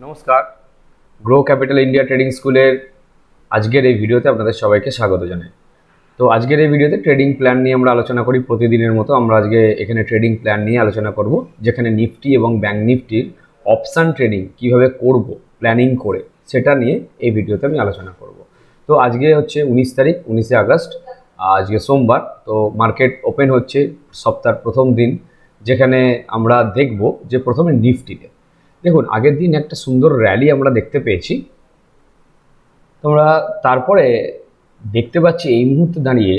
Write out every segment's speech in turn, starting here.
নমস্কার। Grow capital India trading স্কুলের আজকের এই ভিডিওতে আপনাদের সবাইকে স্বাগত জানাই। তো আজকের এই ভিডিওতে ট্রেডিং প্ল্যান নিয়ে আমরা আলোচনা করি প্রতিদিনের মতো। আমরা আজকে এখানে ট্রেডিং প্ল্যান নিয়ে আলোচনা করব, যেখানে নিফটি এবং ব্যাঙ্ক নিফটির অপশান ট্রেডিং কীভাবে করব, প্ল্যানিং করে, সেটা নিয়ে এই ভিডিওতে আমি আলোচনা করব। তো আজকে হচ্ছে উনিশ তারিখ, উনিশে আগস্ট, আজকে সোমবার। তো মার্কেট ওপেন হচ্ছে সপ্তাহের প্রথম দিন, যেখানে আমরা দেখব যে প্রথমে নিফটিতে দেখুন, আগের দিন একটা সুন্দর র্যালি আমরা দেখতে পেয়েছি। তোমরা তারপরে দেখতে পাচ্ছি এই মুহূর্তে দাঁড়িয়ে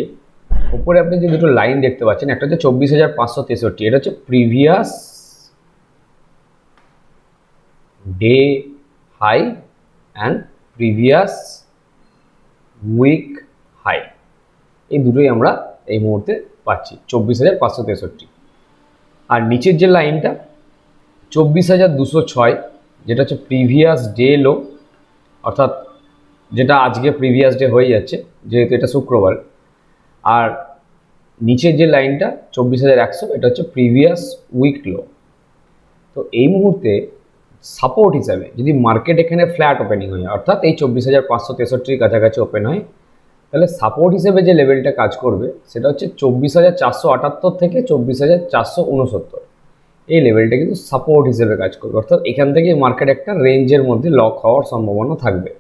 ওপরে আপনি যে দুটো লাইন দেখতে পাচ্ছেন, একটা হচ্ছে চব্বিশ হাজার পাঁচশো তেষট্টি, এটা হচ্ছে previous day high and previous week high এই দুটোই আমরা এই মুহূর্তে পাচ্ছি, চব্বিশ হাজার পাঁচশো তেষট্টি। আর নিচের যে লাইনটা চব্বিশ হাজার দুশো ছয়, যেটা হচ্ছে প্রিভিয়াস ডে লো অর্থাৎ যেটা আজকে প্রিভিয়াস ডে হয়ে যাচ্ছে, যেহেতু এটা শুক্রবার। আর নিচের যে লাইনটা, চব্বিশ হাজার একশো, এটা হচ্ছে প্রিভিয়াস উইক লো তো এই মুহূর্তে সাপোর্ট হিসাবে যদি মার্কেট এখানে ফ্ল্যাট ওপেনিং হয়, অর্থাৎ এই চব্বিশ হাজার পাঁচশো তেষট্টির কাছাকাছি ওপেন হয়, তাহলে সাপোর্ট হিসেবে যে লেভেলটা কাজ করবে, সেটা হচ্ছে চব্বিশ হাজার চারশো আটাত্তর থেকে চব্বিশ হাজার চারশো উনসত্তর। এই লেভেলটা কিন্তু সাপোর্ট হিসেবে কাজ করবে। অর্থাৎ এখান থেকে মার্কেট একটা রেঞ্জের মধ্যে লক হওয়ার সম্ভাবনা থাকবে।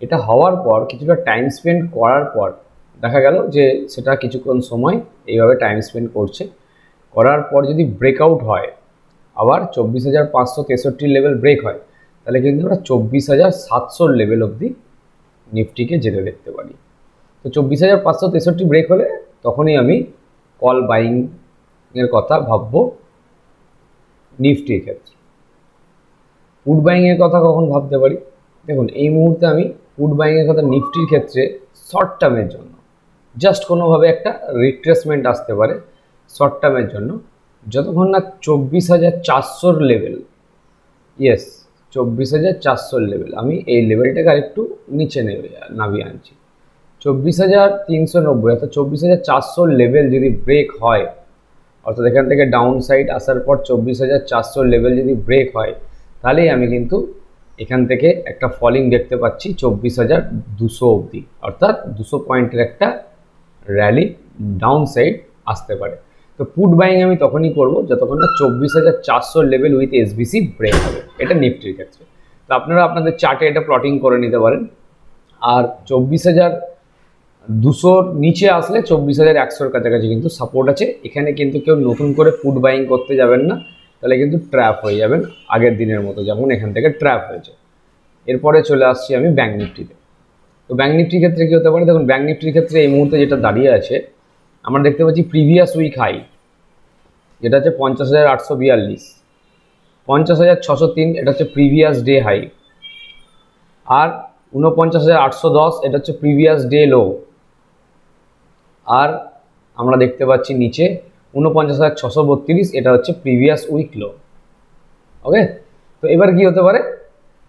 এটা হওয়ার পর, কিছুটা টাইম স্পেন্ড করার পর, দেখা গেল যে সেটা কিছুক্ষণ সময় এইভাবে টাইম স্পেন্ড করছে। করার পর যদি ব্রেকআউট হয়, আবার চব্বিশ হাজার পাঁচশো তেষট্টির লেভেল ব্রেক হয়, তাহলে কিন্তু আমরা চব্বিশ হাজার সাতশোর লেভেল অবধি নিফটিকে যেতে দেখতে পারি। তো চব্বিশ হাজার পাঁচশো তেষট্টি ব্রেক হলে তখনই আমি কল বাইংয়ের কথা ভাববো। নিফটির ক্ষেত্রে। ফুড বাইংয়ের কথা কখন ভাবতে পারি? দেখুন, এই মুহূর্তে আমি ফুড বাইংয়ের কথা নিফটির ক্ষেত্রে শর্ট টার্মের জন্য জাস্ট কোনোভাবে একটা রিট্রেসমেন্ট আসতে পারে শর্ট টার্মের জন্য। যতক্ষণ না চব্বিশ হাজার চারশোর লেভেল ইয়েস চব্বিশ হাজার চারশোর লেভেল আমি এই লেভেলটাকে আরেকটু নিচে নেবে, নামিয়ে আনছি। চব্বিশ হাজার তিনশো নব্বই অর্থাৎ চব্বিশ হাজার চারশোর লেভেল যদি ব্রেক হয় অর্থাৎ এখান থেকে ডাউন সাইড আসার পর চব্বিশ হাজার চারশোর লেভেল যদি ব্রেক হয়, তাহলেই আমি কিন্তু এখান থেকে একটা ফলিং দেখতে পাচ্ছি চব্বিশ হাজার দুশো অবধি। অর্থাৎ দুশো পয়েন্টের একটা র্যালি ডাউন সাইড আসতে পারে। তো পুট বাইং আমি তখনই করব যতক্ষণ না চব্বিশ হাজার চারশোর লেভেল উইথ এসবিসি ব্রেক হবে। এটা নিফটির ক্ষেত্রে। তো আপনারা আপনাদের চার্টে এটা প্লটিং করে নিতে পারেন। আর চব্বিশ হাজার দুশোর নিচে আসলে চব্বিশ হাজার একশোর কাছাকাছি কিন্তু সাপোর্ট আছে। এখানে কিন্তু কেউ নতুন করে ফুড বাইং করতে যাবেন না। তাহলে কিন্তু ট্র্যাপ হয়ে যাবেন আগের দিনের মতো, যেমন এখান থেকে ট্র্যাপ হয়েছে। এরপরে চলে আসছি আমি ব্যাঙ্ক নিফটিতে তো ব্যাঙ্ক নিফটির ক্ষেত্রে কী হতে পারে? দেখুন ব্যাঙ্ক নিফটির ক্ষেত্রে এই মুহূর্তে যেটা দাঁড়িয়ে আছে, আমরা দেখতে পাচ্ছি প্রিভিয়াস উইক হাই যেটা হচ্ছে পঞ্চাশ হাজার আটশো বিয়াল্লিশ। পঞ্চাশ হাজার ছশো তিন, এটা হচ্ছে প্রিভিয়াস ডে হাই আর উনপঞ্চাশ হাজার আটশো দশ, এটা হচ্ছে প্রিভিয়াস ডে লো আর আমরা দেখতে পাচ্ছি নিচে উনপঞ্চাশ হাজার ছশো বত্রিশ, এটা হচ্ছে প্রিভিয়াস উইক লো ওকে তো এবার কি হতে পারে?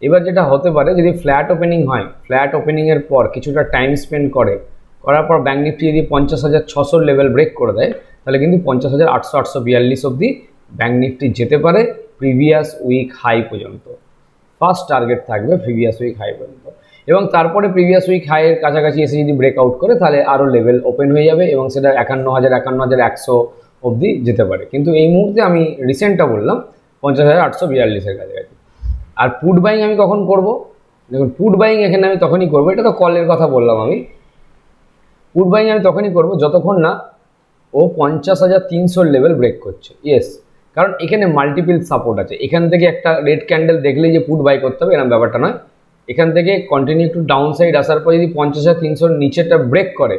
এবার যেটা হতে পারে, যদি ফ্ল্যাট ওপেনিং হয় ফ্ল্যাট ওপেনিংয়ের পর কিছুটা টাইম স্পেন্ড করে, করার পর ব্যাঙ্ক নিফটি যদি পঞ্চাশ হাজার ছশোর লেভেল ব্রেক করে দেয়, তাহলে কিন্তু পঞ্চাশ হাজার আটশো আটশো বিয়াল্লিশ অবধি ব্যাঙ্ক নিফটি যেতে পারে প্রিভিয়াস উইক হাই পর্যন্ত। ফার্স্ট টার্গেট থাকবে প্রিভিয়াস উইক হাই পর্যন্ত। এবং তারপরে প্রিভিয়াস উইক হাইয়ের কাছাকাছি এসে যদি ব্রেকআউট করে, তাহলে আরও লেভেল ওপেন হয়ে যাবে এবং সেটা একান্ন হাজার একান্ন হাজার একশো অবধি যেতে পারে। কিন্তু এই মুহূর্তে আমি রিসেন্টটা বললাম, পঞ্চাশ হাজার আটশো বিয়াল্লিশের কাছাকাছি। আর পুট বাইং আমি কখন করব? দেখুন পুট বাইং এখানে আমি তখনই করব, এটা তো কলের কথা বললাম আমি। পুট বাইং আমি তখনই করব যতক্ষণ না ও পঞ্চাশ হাজার তিনশোর লেভেল ব্রেক করছে। ইয়েস কারণ এখানে মাল্টিপিল সাপোর্ট আছে। এখান থেকে একটা রেড ক্যান্ডেল দেখলেই যে পুট বাই করতে হবে এরকম ব্যাপারটা নয়। এখান থেকে কন্টিনিউ একটু ডাউন সাইড আসার পর যদি পঞ্চাশ হাজার তিনশোর নিচেটা ব্রেক করে,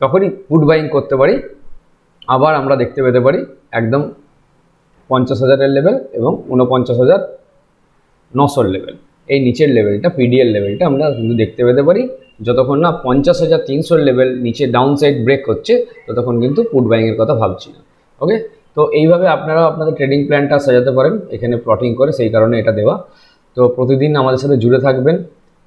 তখনই পুট বাইং করতে পারি। আবার আমরা দেখতে পেতে পারি একদম পঞ্চাশ হাজারের লেভেল এবং উনপঞ্চাশ হাজার নশোর লেভেল এই নিচের লেভেলটা পিডিএল লেভেলটা আমরা কিন্তু দেখতে পেতে পারি। যতক্ষণ না পঞ্চাশ হাজার তিনশোর লেভেল নিচে ডাউন সাইড ব্রেক হচ্ছে, ততক্ষণ কিন্তু পুট বাইংয়ের কথা ভাবছি না। ওকে তো এইভাবে আপনারা আপনাদের ট্রেডিং প্ল্যানটা সাজাতে পারেন। এখানে প্লটিং করে সেই কারণে এটা দেওয়া। তো প্রতিদিন আমাদের সাথে জুড়ে থাকবেন।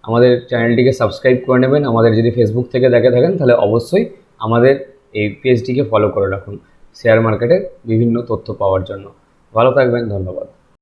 আমাদের চ্যানেলটিকে সাবস্ক্রাইব করে নেবেন। আমাদের যদি ফেসবুক থেকে দেখে থাকেন, তাহলে অবশ্যই আমাদের এই পেজটিকে ফলো করে রাখুন। শেয়ার মার্কেটের বিভিন্ন তথ্য পাওয়ার জন্য। ভালো থাকবেন, ধন্যবাদ।